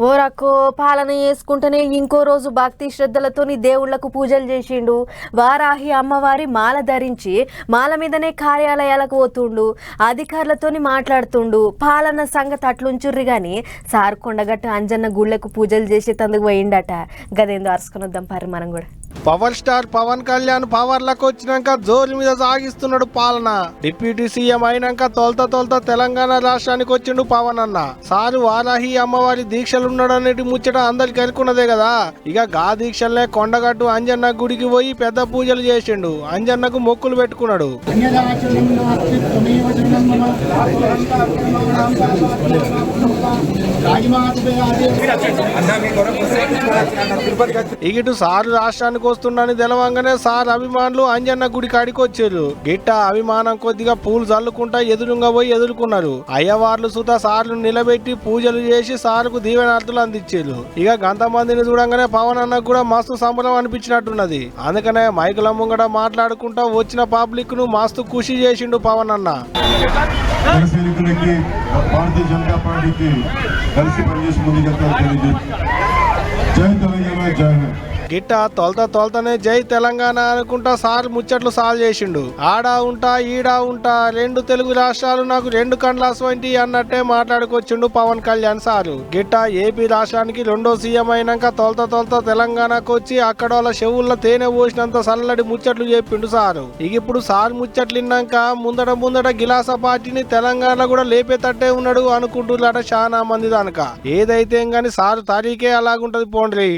ఓ పాలన చేసుకుంటేనే ఇంకో రోజు భక్తి శ్రద్ధలతోని దేవుళ్ళకు పూజలు చేసిండు. వారాహి అమ్మవారి మాల ధరించి మాల మీదనే కార్యాలయాలకు పోతుండు. అధికారులతోని మాట్లాడుతుండు. పాలన సంగతి అట్లుంచుర్రి గాని సార్ కొండగట్ట అంజన్న గుళ్ళకు పూజలు చేసేటందుకు పోయిండట. గదేందో అరుసుకుని వద్దాం పరి మనం కూడా. పవర్ స్టార్ పవన్ కళ్యాణ్ పవర్లకు వచ్చినాక జోరు మీద సాగిస్తున్నాడు పాలన. డిప్యూటీ సీఎం అయినాక తొలత తొలత తెలంగాణ రాష్ట్రానికి వచ్చిండు పవన్ అన్న. సారు వారాహి అమ్మవారి దీక్షలు ఉన్నాడు ముచ్చట అందరికి అనుకున్నదే కదా. ఇక గా దీక్షలనే కొండగట్టు అంజన్న గుడికి పోయి పెద్ద పూజలు చేసిండు. అంజన్నకు మొక్కులు పెట్టుకున్నాడు. ఇటు సారు రాష్ట్రానికి వస్తుండని తెలవంగానే సార్ అభిమానులు అంజన్న గుడి కాడికి వచ్చారు. గిట్ట అభిమానం కొద్దిగా పూలు చల్లుకుంటా ఎదురుగా పోయి ఎదుర్కొన్నారు. అయ్యవార్లు సుత సార్లు నిలబెట్టి పూజలు చేసి సార్కు దీవెనార్థులు అందించారు. ఇక గంత మందిని చూడంగానే పవన్ అన్నకు కూడా మస్తు సంబరం అనిపించినట్టున్నది. అందుకనే మైకుల ముంగట మాట్లాడుకుంటా వచ్చిన పబ్లిక్ను మస్తు ఖుషి చేసిండు పవన్ అన్న. భారతీయ జనతా పార్టీకి కలిసి పనిచేసి ముందుకెళ్తారు గిట్ట తొలత తొలతనే జై తెలంగాణ అనుకుంటా సార్ ముచ్చట్లు సాల్ చేసిండు. ఆడా ఉంటా ఈడా ఉంటా రెండు తెలుగు రాష్ట్రాలు నాకు రెండు కండ్లాస్ వంటి అన్నట్టే మాట్లాడుకొచ్చిండు పవన్ కళ్యాణ్ సారు. గిట్ట ఏపీ రాష్ట్రానికి రెండో సీఎం అయినాక తొలత తొలత తెలంగాణకు వచ్చి అక్కడ వాళ్ళ చెవుల్లో తేనె పోసినంత సల్లడి ముచ్చట్లు చెప్పిండు సారు. ఇక ఇప్పుడు సార్ ముచ్చట్లు విన్నాక ముందట ముందట గిలాస పార్టీని తెలంగాణ కూడా లేపేటట్టే ఉన్నాడు అనుకుంటున్నారట చాలా మంది దానక. ఏదైతే గాని సారు తారీఖే అలాగుంటది పోండ్రి.